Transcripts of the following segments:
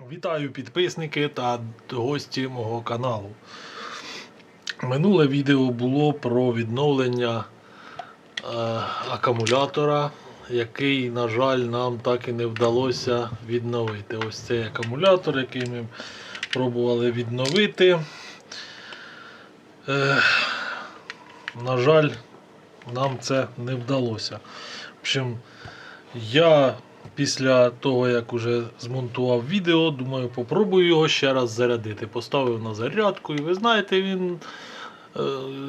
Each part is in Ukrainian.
Вітаю підписники та гості мого каналу. Минуле відео було про відновлення е, акумулятора, який, на жаль, нам так і не вдалося відновити. Ось цей акумулятор, який ми пробували відновити. Е, на жаль, нам це не вдалося. В общем, я після того, як уже змонтував відео, думаю, попробую його ще раз зарядити. Поставив на зарядку, і ви знаєте, він е,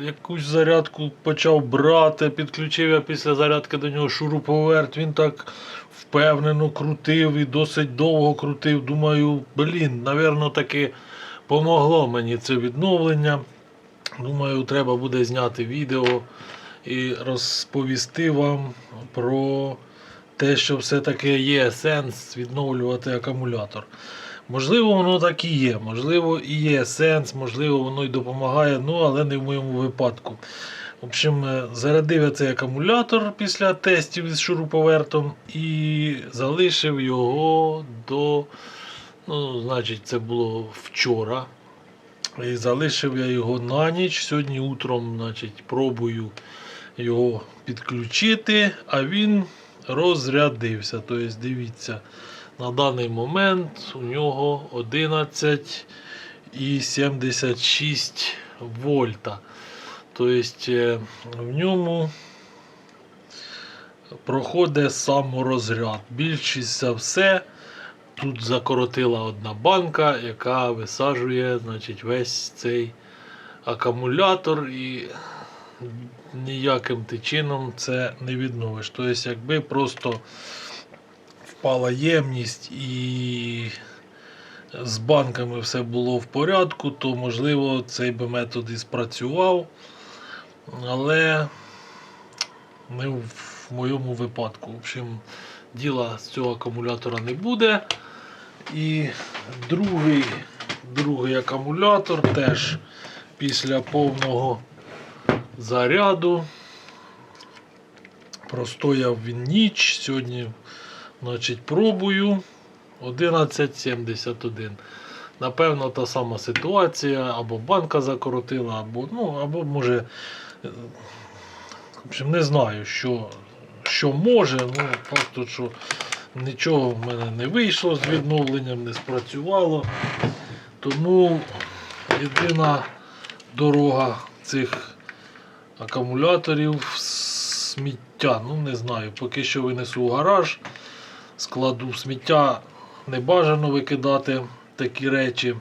якусь зарядку почав брати, підключив я після зарядки до нього шуруповерт. Він так впевнено крутив і досить довго крутив. Думаю, блін, напевно, таки помогло мені це відновлення. Думаю, треба буде зняти відео і розповісти вам про те, що все-таки є сенс відновлювати акумулятор. Можливо, воно так і є, можливо, і є сенс, можливо, воно й допомагає, ну але не в моєму випадку. В общем, е, зарядив я цей акумулятор після тестів із шуруповертом і залишив його до. Ну, значить, це було вчора. І залишив я його на ніч. Сьогодні утром значить, пробую його підключити, а він розрядився. Тобто, дивіться, на даний момент у нього 11,76 вольта. Тобто е, в ньому проходить саморозряд. Більшість за все. Тут закоротила одна банка, яка висаджує значить, весь цей акумулятор і ніяким ти чином це не відновиш. Тобто, якби просто впала ємність і з банками все було в порядку, то можливо цей би метод і спрацював. Але не в моєму випадку. В общем, діла з цього акумулятора не буде. І другий, другий акумулятор теж після повного заряду. Простояв він ніч. Сьогодні значить, пробую 11.71. Напевно, та сама ситуація, або банка закоротила, або, ну, або може. е, не знаю, що, що може. Ну, факт, що нічого в мене не вийшло з відновленням, не спрацювало. Тому єдина дорога цих акумуляторів сміття. Ну, не знаю, поки що винесу в гараж, складу сміття не бажано викидати такі речі.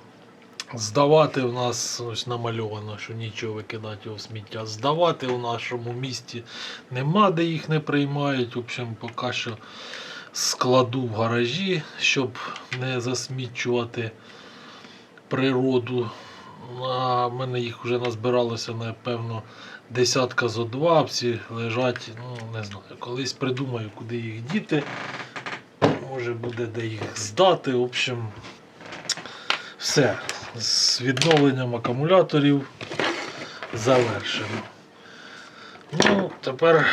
Здавати в нас ось намальовано, що нічого викидати його в сміття. Здавати в нашому місті нема, де їх не приймають. В общем, поки що складу в гаражі, щоб не засмічувати природу. А в мене їх вже назбиралося, напевно, десятка зо два, всі лежать, ну не знаю. Колись придумаю, куди їх діти. Може буде де їх здати. В общем, все. З відновленням акумуляторів завершено. Ну, тепер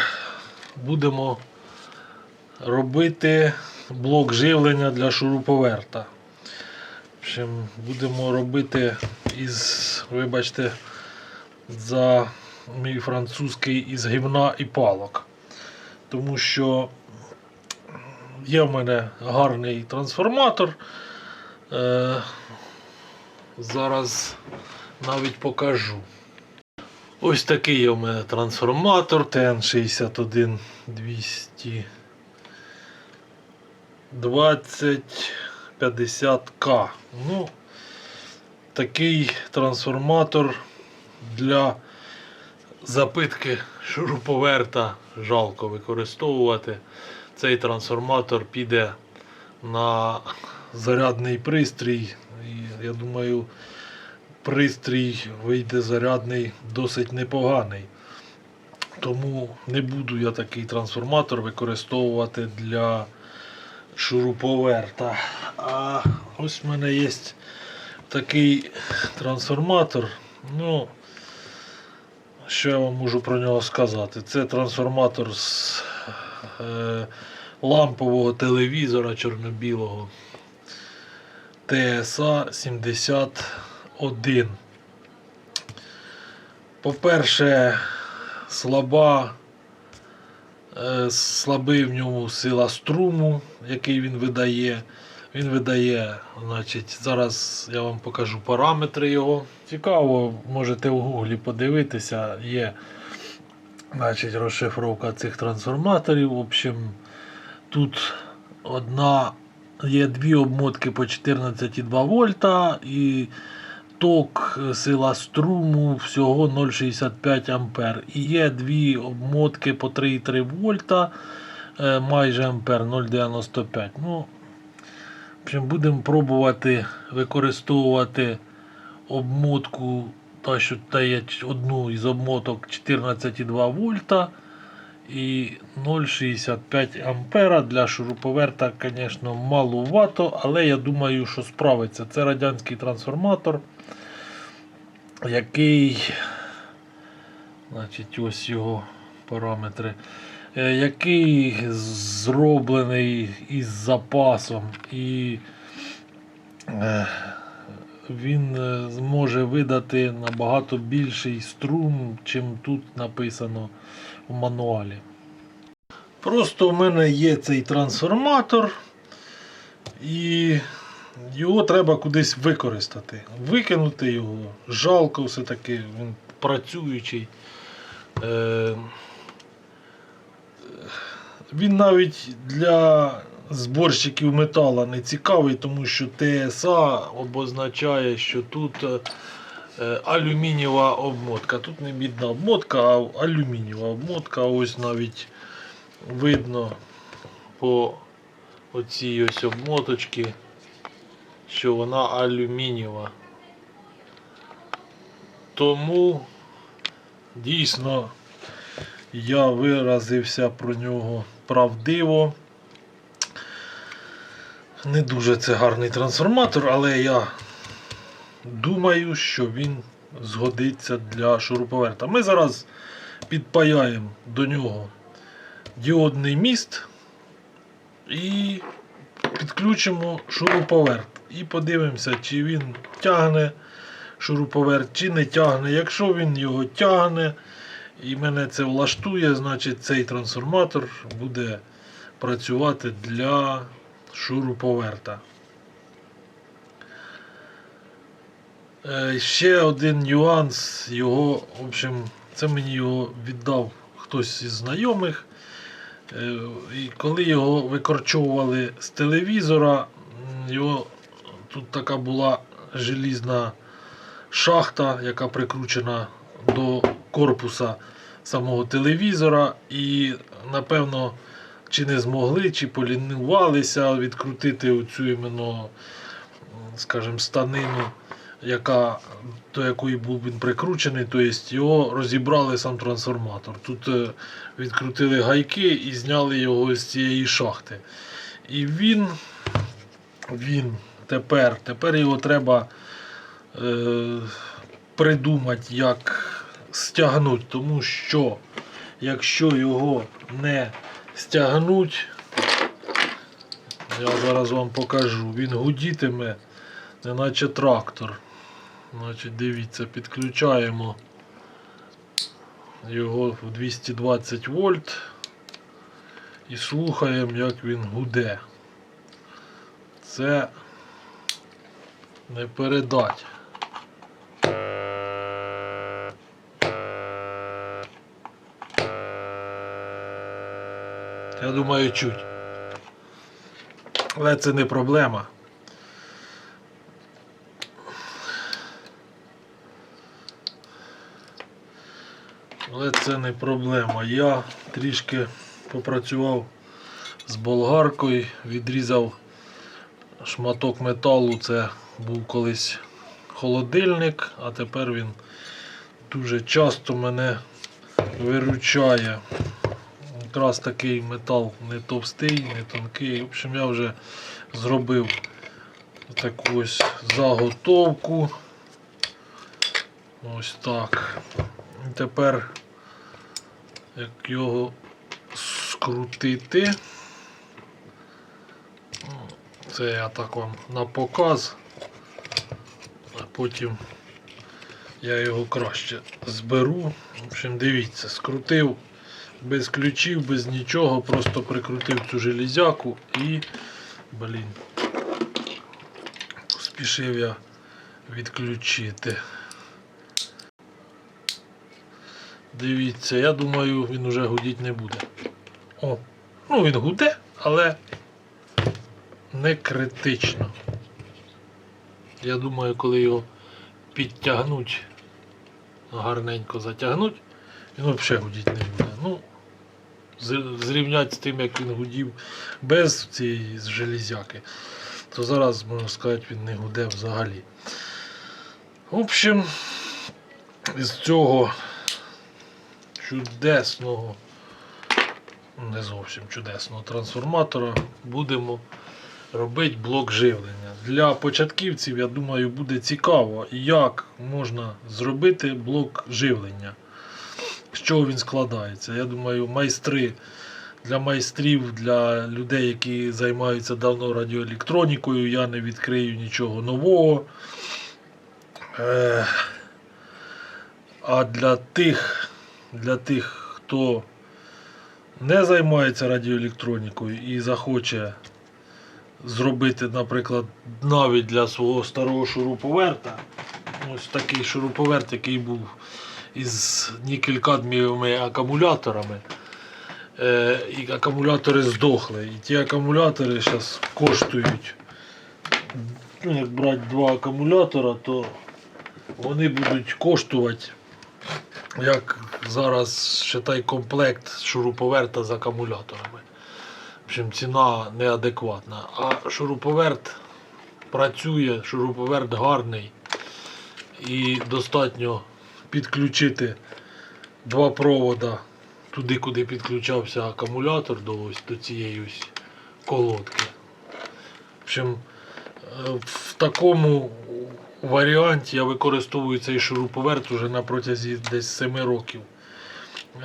будемо робити блок живлення для шуруповерта. В общем, будемо робити із, вибачте, за мій французький із гівна і палок. Тому що є в мене гарний трансформатор. Е, зараз навіть покажу. Ось такий є у мене трансформатор TN61 200 2050К. Ну, такий трансформатор для запитки шуруповерта жалко використовувати. Цей трансформатор піде на зарядний пристрій. І я думаю, пристрій вийде зарядний досить непоганий. Тому не буду я такий трансформатор використовувати для шуруповерта. А ось в мене є такий трансформатор. Ну, що я вам можу про нього сказати? Це трансформатор з е, лампового телевізора чорно-білого. TSA 71. По-перше, слаба, е, слабий в ньому сила струму, який він видає. Він видає, значить, зараз я вам покажу параметри його. Цікаво, можете в гуглі подивитися, є значить, розшифровка цих трансформаторів. В общем, тут одна, є дві обмотки по 14,2 вольта і ток е, сила струму всього 0,65 ампер. І є дві обмотки по 3,3 вольта, е, майже ампер 0,95. Ну, будемо пробувати використовувати обмотку, та, що дає одну із обмоток 14,2 вольта і 0,65 ампера. Для шуруповерта, звісно, маловато, але я думаю, що справиться. Це радянський трансформатор, який, значить, ось його параметри, який зроблений із запасом і е, він е, зможе видати набагато більший струм, чим тут написано в мануалі. Просто в мене є цей трансформатор, і його треба кудись використати. Викинути його. Жалко все-таки, він працюючий. Він навіть для зборщиків метала не цікавий, тому що ТСА обозначає, що тут е, е, алюмінієва обмотка. Тут не мідна обмотка, а алюмінієва обмотка. Ось навіть видно по оцій ось обмоточці, що вона алюмінієва. Тому дійсно я виразився про нього правдиво. Не дуже це гарний трансформатор, але я думаю, що він згодиться для шуруповерта. Ми зараз підпаяємо до нього діодний міст і підключимо шуруповерт. І подивимося, чи він тягне шуруповерт, чи не тягне. Якщо він його тягне і мене це влаштує, значить цей трансформатор буде працювати для шуруповерта. Е, Ще один нюанс, його, в общем, це мені його віддав хтось із знайомих. Е, І коли його викорчовували з телевізора, його, тут така була желізна шахта, яка прикручена до корпуса самого телевізора. І, напевно, чи не змогли, чи полінувалися відкрутити оцю іменно, скажімо, станину, яка, до якої був він прикручений, тобто його розібрали сам трансформатор. Тут е, відкрутили гайки і зняли його з цієї шахти. І він, він тепер, тепер його треба е, придумати, як стягнути, тому що якщо його не стягнуть, я зараз вам покажу, він гудітиме, неначе трактор. Значить, дивіться, підключаємо його в 220 вольт і слухаємо, як він гуде. Це не передать. Думаю, чуть. Але це не проблема. Але це не проблема. Я трішки попрацював з болгаркою, відрізав шматок металу. Це був колись холодильник, а тепер він дуже часто мене виручає. Якраз такий метал не товстий, не тонкий. В общем, я вже зробив таку ось заготовку. Ось так. І тепер, як його скрутити, це я так вам на показ. потім я його краще зберу. В общем, дивіться, скрутив без ключів, без нічого, просто прикрутив цю железяку і, блін, спішив я відключити. Дивіться, я думаю, він уже гудіть не буде. О, ну він гуде, але не критично. Я думаю, коли його підтягнуть, гарненько затягнуть, він взагалі гудіть не буде. Ну, зрівняти з тим, як він гудів без цієї железяки, то зараз, можна сказати, він не гуде взагалі. В общем, із цього чудесного, не зовсім чудесного трансформатора будемо робити блок живлення. Для початківців, я думаю, буде цікаво, як можна зробити блок живлення. З чого він складається. Я думаю, майстри для майстрів, для людей, які займаються давно радіоелектронікою, я не відкрию нічого нового. Е, а для тих, для тих, хто не займається радіоелектронікою і захоче зробити, наприклад, навіть для свого старого шуруповерта, ось такий шуруповерт, який був із нікель-кадмієвими акумуляторами. Е, і акумулятори здохли. І ті акумулятори зараз коштують. Ну, як брати два акумулятора, то вони будуть коштувати, як зараз считай комплект шуруповерта з акумуляторами. В общем, ціна неадекватна. А шуруповерт працює, шуруповерт гарний. І достатньо підключити два провода туди, куди підключався акумулятор до, ось, до цієї ось колодки. В общем, е, в такому варіанті я використовую цей шуруповерт уже на протязі десь 7 років.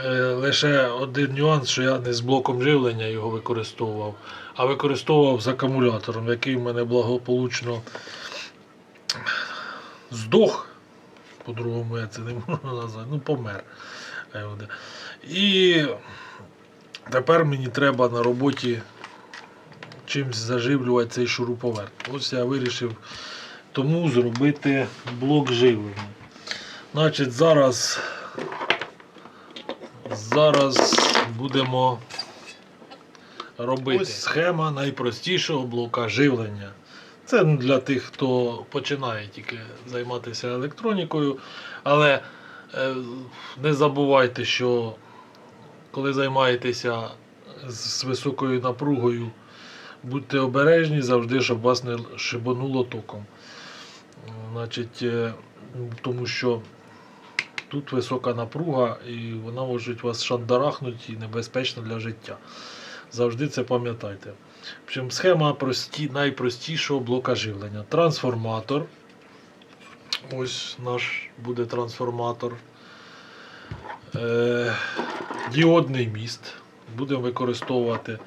Е, Лише один нюанс, що я не з блоком живлення його використовував, а використовував з акумулятором, який в мене благополучно здох. По-другому я це не можу назвати. Ну, помер. І тепер мені треба на роботі чимось заживлювати цей шуруповерт. Ось я вирішив тому зробити блок живлення. Значить, зараз, зараз будемо робити Ось схема найпростішого блока живлення. Це для тих, хто починає тільки займатися електронікою. Але е, не забувайте, що коли займаєтеся з високою напругою, будьте обережні завжди, щоб вас не шибануло током. Значить, е, тому що тут висока напруга і вона може вас шандарахнути і небезпечна для життя. Завжди це пам'ятайте. Общем, схема прості, найпростішого блока живлення. Трансформатор. Ось наш буде трансформатор. Е, діодний міст. Будемо використовувати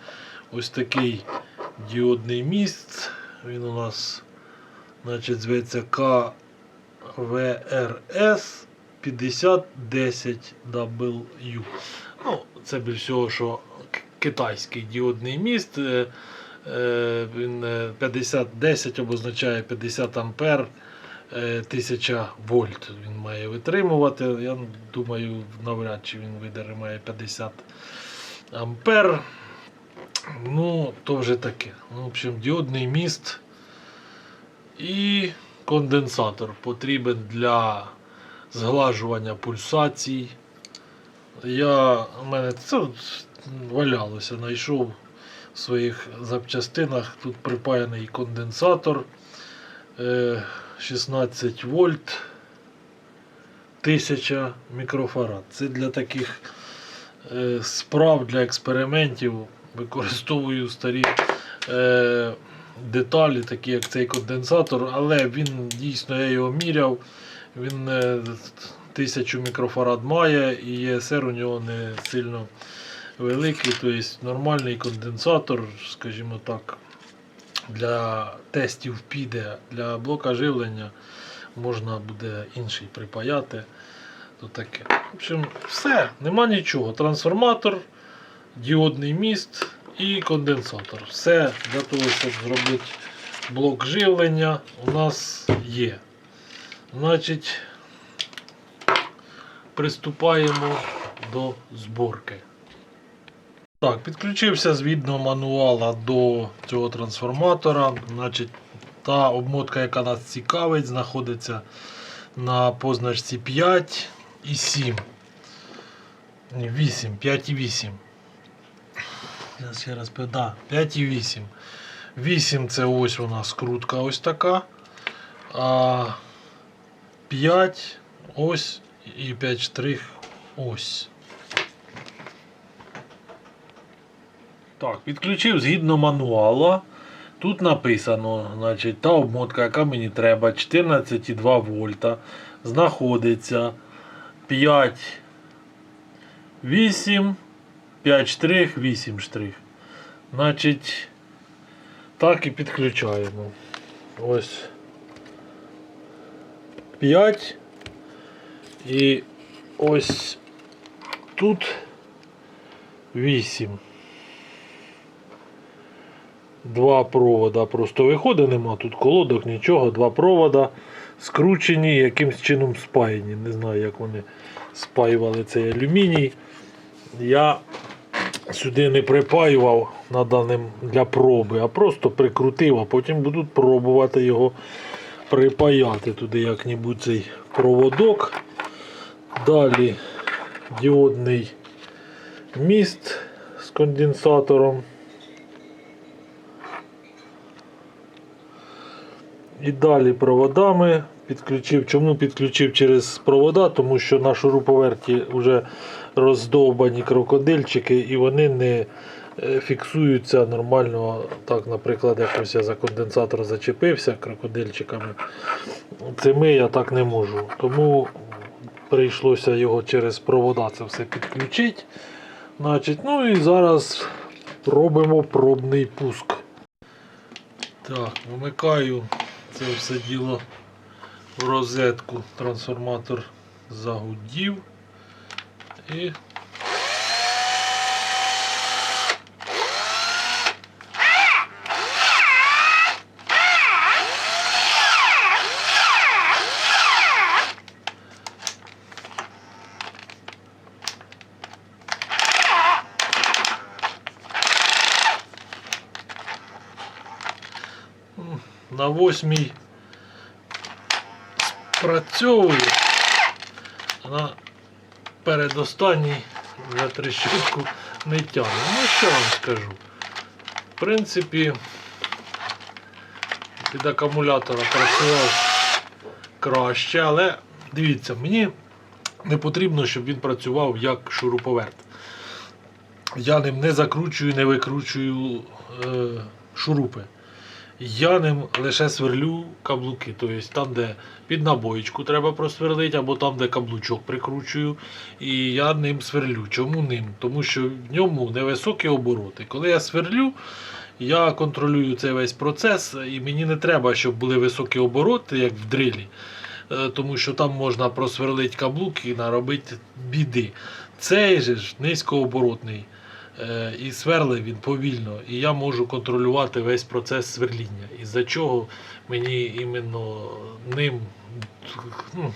ось такий діодний міст. Він у нас значить, зветься КВРС 5010W. Ну, це більш всього, що китайський діодний міст. Е, е, Він е, 5010 обозначає 50 ампер. е, 1000 вольт він має витримувати. Я думаю, навряд чи він витримає 50 ампер. Ну, то вже таке. Ну, в общем, діодний міст і конденсатор потрібен для зглажування пульсацій. Я, у мене це валялося, знайшов в своїх запчастинах. Тут припаяний конденсатор е, 16 вольт 1000 мікрофарад. Це для таких е, справ, для експериментів використовую старі е, деталі, такі як цей конденсатор, але він дійсно я його міряв. Він е, 1000 мікрофарад має і ЄСР у нього не сильно великий, тобто нормальний конденсатор, скажімо так, для тестів піде, для блока живлення можна буде інший припаяти. То таке. В общем, все, нема нічого. Трансформатор, діодний міст і конденсатор. Все для того, щоб зробити блок живлення, у нас є. Значить, приступаємо до зборки. Так, підключився згідно мануала до цього трансформатора. Значить, та обмотка, яка нас цікавить, знаходиться на позначці 5 і 7. 8, 5 і 8. Я ще раз да, 5 і 8. 8 це ось у нас крутка ось така. А 5 ось і 5 штрих ось. Так, підключив згідно мануала. Тут написано, значить, та обмотка, яка мені треба, 14,2 вольта. Знаходиться 5, 8, 5 штрих, 8 штрих. Значить, так і підключаємо. Ось 5. І ось тут 8. Два провода просто виходить, нема тут колодок, нічого, два провода скручені, якимсь чином спаяні. Не знаю, як вони спаювали цей алюміній. Я сюди не припаював на даним для проби, а просто прикрутив, а потім будуть пробувати його припаяти туди як-небудь цей проводок. Далі діодний міст з конденсатором. І далі проводами підключив. Чому підключив через провода? Тому що на шуруповерті вже роздовбані крокодильчики і вони не е, фіксуються нормально. Так, наприклад, якось я за конденсатор зачепився крокодильчиками. Цими я так не можу. Тому прийшлося його через провода це все підключити. Значить, ну і зараз робимо пробний пуск. Так, вмикаю це все діло в розетку. Трансформатор загудів. І на восьмій спрацьовує. На передостанній вже трещотку не тягне. Ну що вам скажу? В принципі, від акумулятора працював краще, але дивіться, мені не потрібно, щоб він працював як шуруповерт. Я ним не закручую, не викручую е, шурупи. Я ним лише сверлю каблуки. Тобто там, де під набоєчку треба просверлити, або там, де каблучок прикручую. І я ним сверлю. Чому ним? Тому що в ньому невисокі обороти. Коли я сверлю, я контролюю цей весь процес, і мені не треба, щоб були високі обороти, як в дрилі. Е, Тому що там можна просверлити каблук і наробити біди. Цей же ж низькооборотний. Е, і сверле він повільно, і я можу контролювати весь процес сверління. Із-за чого мені іменно ним ну,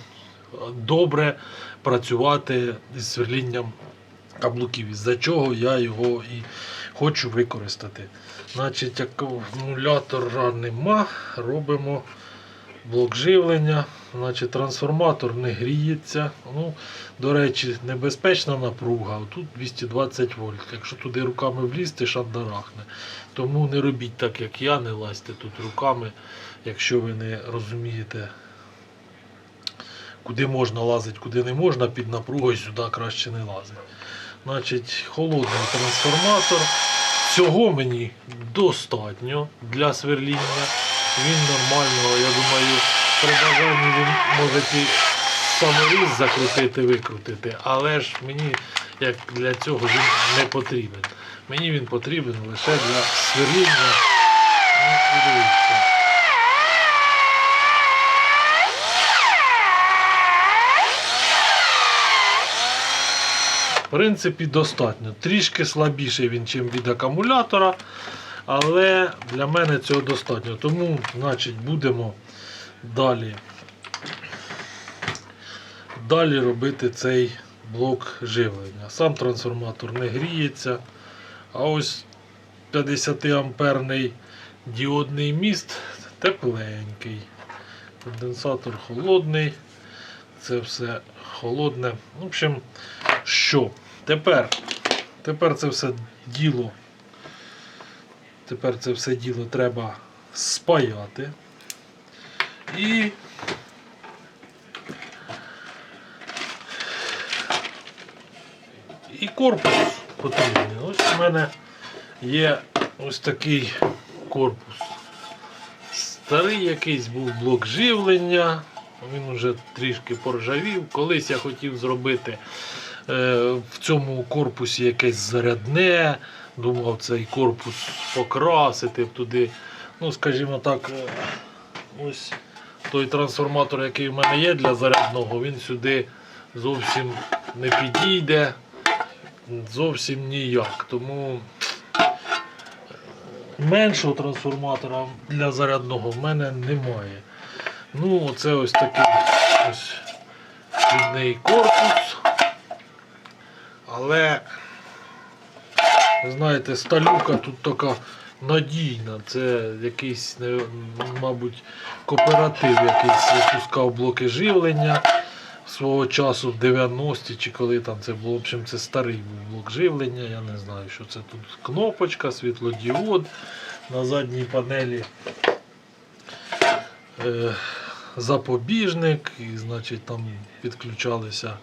добре працювати із сверлінням каблуків, із-за чого я його і хочу використати. Значить, акумулятора нема, робимо блок живлення. Значить, трансформатор не гріється. Ну, до речі, небезпечна напруга. Тут 220 вольт. Якщо туди руками влізти, шандарахне. Тому не робіть так, як я, не лазьте тут руками, якщо ви не розумієте, куди можна лазити, куди не можна, під напругою сюди краще не лазити. Значить, холодний трансформатор. Цього мені достатньо для сверління він нормального, я думаю, при бажанні він може і саморіз закрутити, викрутити, але ж мені як для цього він не потрібен. Мені він потрібен лише для сверління. Ну, В принципі, достатньо. Трішки слабіший він, ніж від акумулятора але для мене цього достатньо. Тому, значить, будемо далі, далі робити цей блок живлення. Сам трансформатор не гріється. А ось 50 амперний діодний міст тепленький. Конденсатор холодний. Це все холодне. В общем, що? Тепер, тепер це все діло. Тепер це все діло треба спаяти. І і корпус потрібен. Ось у мене є ось такий корпус. Старий якийсь був блок живлення. Він вже трішки поржавів. Колись я хотів зробити е, в цьому корпусі якесь зарядне. Думав цей корпус покрасити туди. Ну, скажімо так, е, ось той трансформатор, який в мене є для зарядного, він сюди зовсім не підійде. Зовсім ніяк. Тому меншого трансформатора для зарядного в мене немає. Ну, це ось такий ось корпус. Але, знаєте, сталюка тут така надійна. Це якийсь, мабуть, кооператив якийсь випускав блоки живлення свого часу в 90-ті чи коли там це було. В общем, це старий був блок живлення. Я не знаю, що це тут кнопочка, світлодіод на задній панелі. Е, запобіжник, і, значить, там підключалися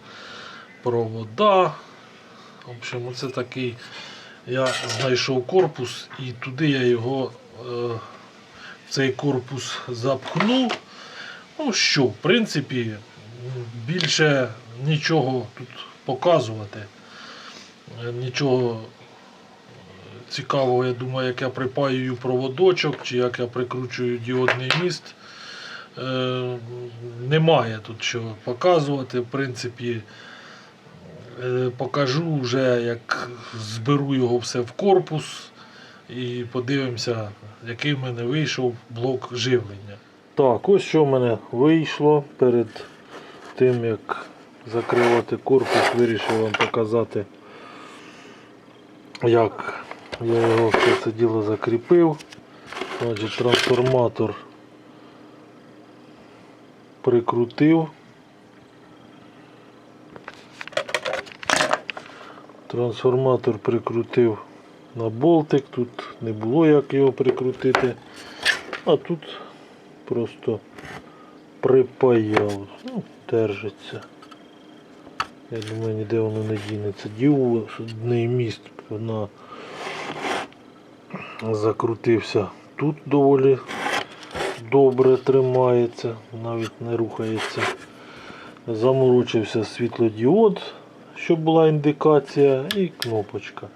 провода. В общем, оце такий я знайшов корпус і туди я його е, цей корпус запхнув. Ну що, в принципі, більше нічого тут показувати. Е, Нічого цікавого, я думаю, як я припаюю проводочок чи як я прикручую діодний міст. Е, немає тут що показувати. В принципі, е, покажу вже, як зберу його все в корпус і подивимося, який в мене вийшов блок живлення. Так, ось що в мене вийшло перед тим, як закривати корпус, вирішив вам показати, як я його все це діло закріпив. Значить, трансформатор прикрутив. Трансформатор прикрутив на болтик, тут не було як його прикрутити, а тут просто припаяв, ну, держиться. Я думаю, ніде воно не дінеться. Діодний міст на закрутився. Тут доволі добре тримається, навіть не рухається. Заморочився світлодіод, щоб була індикація, і кнопочка.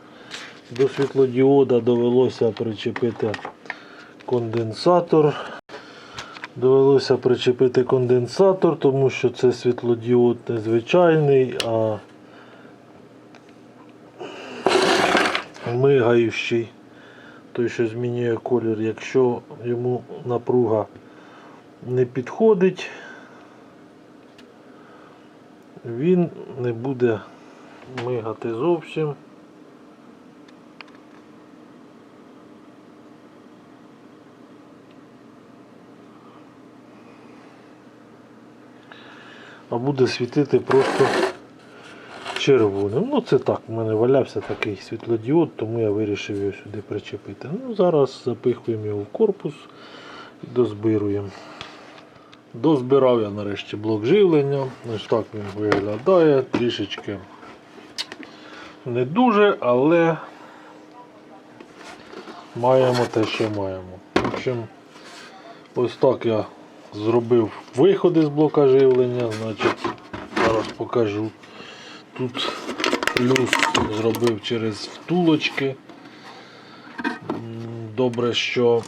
До світлодіода довелося причепити конденсатор. Довелося причепити конденсатор, тому що це світлодіод незвичайний, а мигаючий той, що змінює колір, якщо йому напруга не підходить, він не буде мигати зовсім. А буде світити просто червоним. Ну це так, в мене валявся такий світлодіод, тому я вирішив його сюди причепити. Ну, Зараз запихуємо його в корпус і дозбируємо. Дозбирав я нарешті блок живлення. Ось так він виглядає. Трішечки не дуже, але маємо те, що маємо. В общем, ось так я зробив виходи з блока живлення. Значить, зараз покажу. Тут плюс зробив через втулочки. Добре, що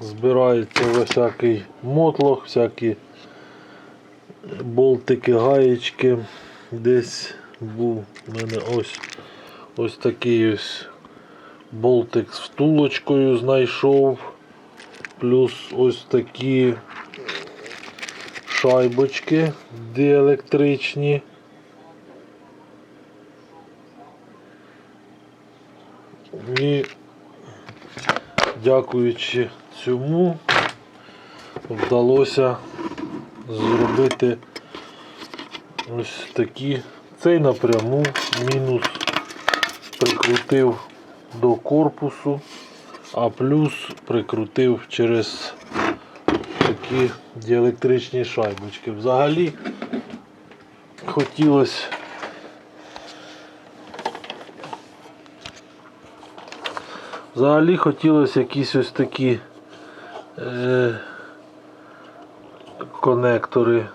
збирається всякий мотлох, всякі болтики, гаєчки. Десь був у мене ось ось такий ось болтик з втулочкою знайшов. Плюс ось такі шайбочки дieлектричні. І дякуючи цьому вдалося зробити ось такі. Цей напряму мінус прикрутив до корпусу, а плюс прикрутив через такі діелектричні шайбочки. Взагалі хотілося Взагалі хотілося якісь ось такі е, конектори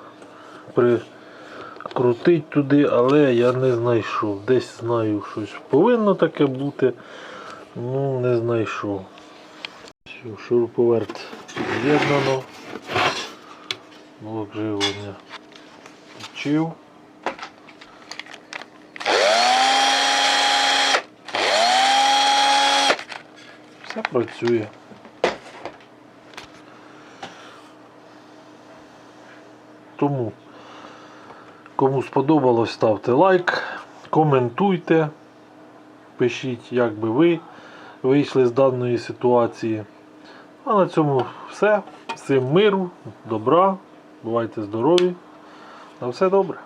прикрутити туди, але я не знайшов. Десь знаю, щось повинно таке бути, ну не знайшов. Шуруповерт з'єднано. Блок живлення включив. Все працює. Тому, кому сподобалось, ставте лайк, коментуйте, пишіть, як би ви вийшли з даної ситуації. А на цьому все. Всім миру, добра, бувайте здорові. На все добре.